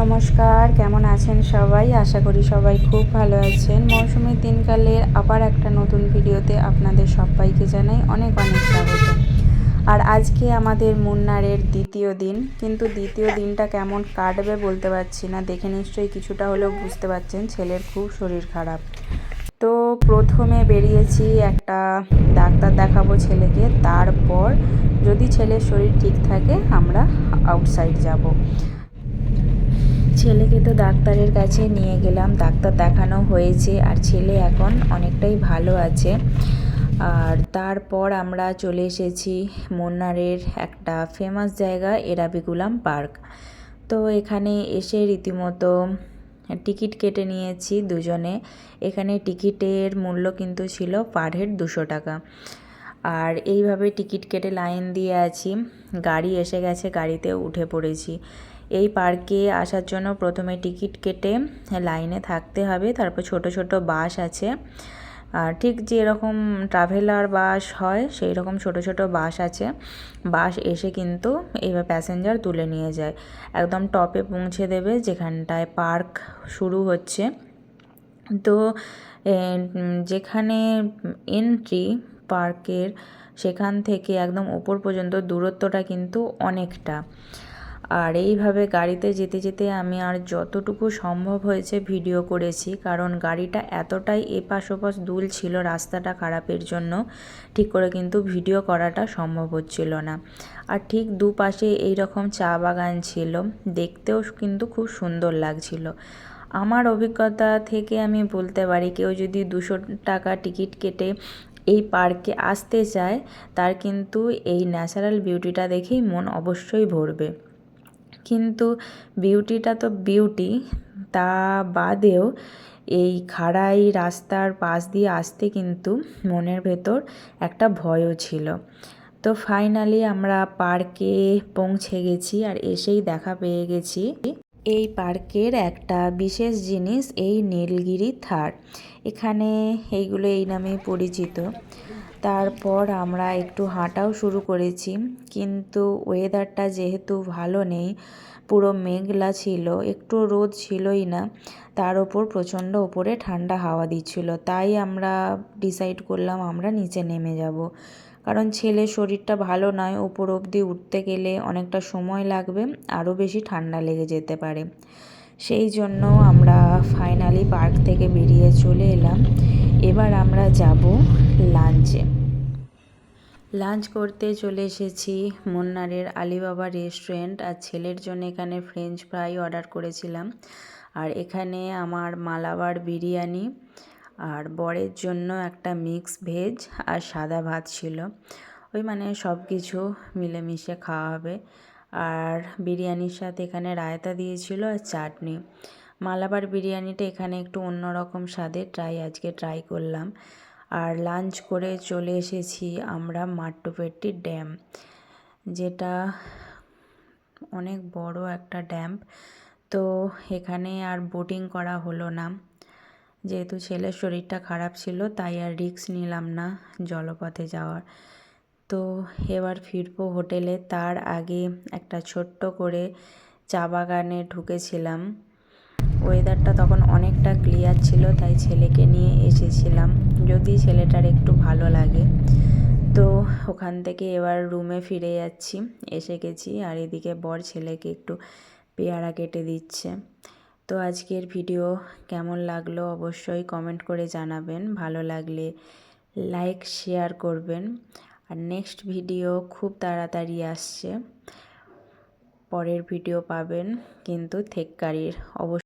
নমস্কার, কেমন আছেন সবাই? আশা করি সবাই খুব ভালো আছেন। মৌসুমী দিনকালের আবার একটা নতুন ভিডিওতে আপনাদের সবাইকে জানাই অনেক অনেক স্বাগত। আর আজকে আমাদের মুন্নারের দ্বিতীয় দিন, কিন্তু দ্বিতীয় দিনটা কেমন কাটবে বলতে পারছি না। দেখে নিশ্চয়ই কিছুটা হলেও বুঝতে পারছেন, ছেলের খুব শরীর খারাপ। তো প্রথমে বেরিয়েছি একটা ডাক্তার দেখাবো ছেলেকে, তারপর যদি ছেলের শরীর ঠিক থাকে, আমরা আউটসাইড যাব। ছেলেকে তো ডাক্তারের কাছে নিয়ে গেলাম। ডাক্তার দেখানো হয়েছে আর ছেলে এখন অনেকটাই ভালো আছে। আর তারপর আমরা চলে এসেছি মুন্নারের একটা ফেমাস জায়গা এরাবিকুলাম পার্ক। তো এখানে এসে রীতিমতো টিকিট কেটে নিয়েছি দুজনে। এখানে টিকিটের মূল্য কিন্তু ছিল পার হেড দুশো টাকা। আর এইভাবে টিকিট কেটে লাইন দিয়ে আছি। গাড়ি এসে গেছে, গাড়িতে উঠে পড়েছি। এই পার্কে আসার জন্য প্রথমে টিকিট কেটে লাইনে থাকতে হবে, তারপর ছোট ছোট বাস আছে। আর ঠিক যেরকম ট্রাভেলার বাস হয় সেই রকম ছোট ছোট বাস আছে। বাস এসে কিন্তু এবার প্যাসেঞ্জার তুলে নিয়ে যায়। একদম টপে পৌঁছে দেবে, যেখানটায় পার্ক শুরু হচ্ছে। তো যেখানে এন্ট্রি পার্কের সেখান থেকে একদম ওপর পর্যন্ত দূরত্বটা কিন্তু অনেকটা। আর এইভাবে গাড়িতে যেতে যেতে আমি আর যতটুকু সম্ভব হয়েছে ভিডিও করেছি, কারণ গাড়িটা এতটাই এপাশ ওপাশ দুল ছিল রাস্তাটা খারাপের জন্য, ঠিক করে কিন্তু ভিডিও করাটা সম্ভব হচ্ছিল না। আর ঠিক দুপাশে এই রকম চা বাগান ছিল, দেখতেও কিন্তু খুব সুন্দর লাগছিল। আমার অভিজ্ঞতা থেকে আমি বলতে পারি, কেউ যদি দুশো টাকা টিকিট কেটে এই পার্কে আসতে চায়, তার কিন্তু এই ন্যাচারাল বিউটিটা দেখেই মন অবশ্যই ভরবে। কিন্তু বিউটিটা তো বিউটি, তা বাদেও এই খাড়াই রাস্তার পাশ দিয়ে আসতে কিন্তু মনের ভেতর একটা ভয়ও ছিল। তো ফাইনালি আমরা পার্কে পৌঁছে গেছি আর এসেই দেখা পেয়ে গেছি। এই পার্কের একটা বিশেষ জিনিস, এই নীলগিরি থার। এখানে এইগুলো এই নামে পরিচিত। তারপর আমরা একটু হাঁটাও শুরু করেছি। কিন্তু ওয়েদারটা যেহেতু ভালো নেই, পুরো মেঘলা ছিল, একটু রোদ ছিলই না, তার ওপর প্রচণ্ড ওপরে ঠান্ডা হাওয়া দিচ্ছিল। তাই আমরা ডিসাইড করলাম আমরা নিচে নেমে যাব। কারণ ছেলে শরীরটা ভালো নয় ওপর অবধি উঠতে গেলে অনেকটা সময় লাগবে, আরও বেশি ঠান্ডা লেগে যেতে পারে। সেই জন্য আমরা ফাইনালি পার্ক থেকে বেরিয়ে চলে এলাম। এবার আমরা যাব লাঞ্চে লাঞ্চ করতে চলে এসেছি মুন্নারের আলিবাবা রেস্টুরেন্ট আর ছেলের জন্য এখানে ফ্রেঞ্চ ফ্রাই অর্ডার করেছিলাম। আর এখানে আমার মালাবার বিরিয়ানি আর বরের জন্য একটা মিক্স ভেজ আর সাদা ভাত ছিল। ওই মানে সব কিছু মিলেমিশে খাওয়া হবে। আর বিরিয়ানির সাথে এখানে রায়তা দিয়েছিল আর চাটনি। মালাবার বিরিয়ানিটা এখানে একটু অন্যরকম স্বাদের ট্রাই আজকে ট্রাই করলাম। আর লাঞ্চ করে চলে এসেছি আমরা মাট্টুপেট্টি ড্যাম, যেটা অনেক বড় একটা ড্যাম। তো এখানে আর বোটিং করা হলো না। যেহেতু ছেলের শরীরটা খারাপ ছিল, তাই আর রিক্স নিলাম না জলপথে যাওয়ার। তো এবার ফিরবো হোটেলে। তার আগে একটা ছোট্ট করে চা বাগানে ঢুকেছিলাম। ওয়েদারটা তখন অনেকটা ক্লিয়ার ছিল, তাই ছেলেকে নিয়ে এসেছিলাম। যদি ছেলেটার একটু ভালো লাগে। তো ওখান থেকে এবার রুমে ফিরে যাচ্ছি। এসে গেছি, আর এদিকে বর ছেলেকে একটু পেয়ারা কেটে দিচ্ছে। তো আজকের ভিডিও কেমন লাগল অবশ্যই কমেন্ট করে জানাবেন। ভালো লাগলে লাইক শেয়ার করবেন। আর নেক্সট ভিডিও খুব তাড়াতাড়ি আসছে। পরের ভিডিও পাবেন কিন্তু থেককারির। অবশ্যই